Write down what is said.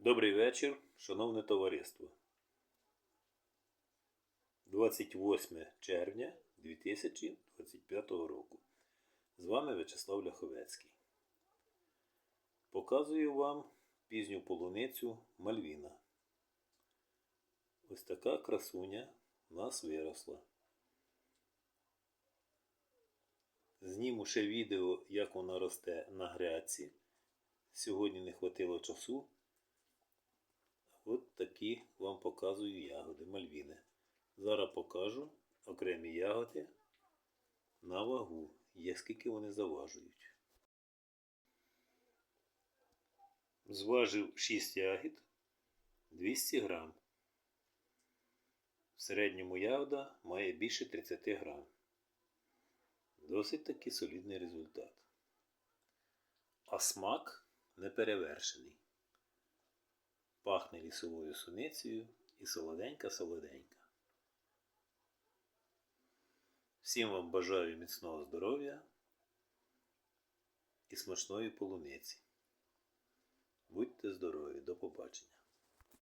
Добрий вечір, шановне товариство. 28 червня 2025 року. З вами В'ячеслав Ляховецький. Показую вам пізню полуницю Мальвіна. Ось така красуня в нас виросла. Зніму ще відео, як вона росте на грядці. Сьогодні не хватило часу. От такі вам показую ягоди мальвіни. Зараз покажу окремі ягоди на вагу. Є скільки вони заважують. Зважив 6 ягід 200 грам. В середньому ягода має більше 30 грам. Досить таки солідний результат. А смак неперевершений. Пахне лісовою суницею і солоденька-солоденька. Всім вам бажаю міцного здоров'я і смачної полуниці. Будьте здорові, до побачення.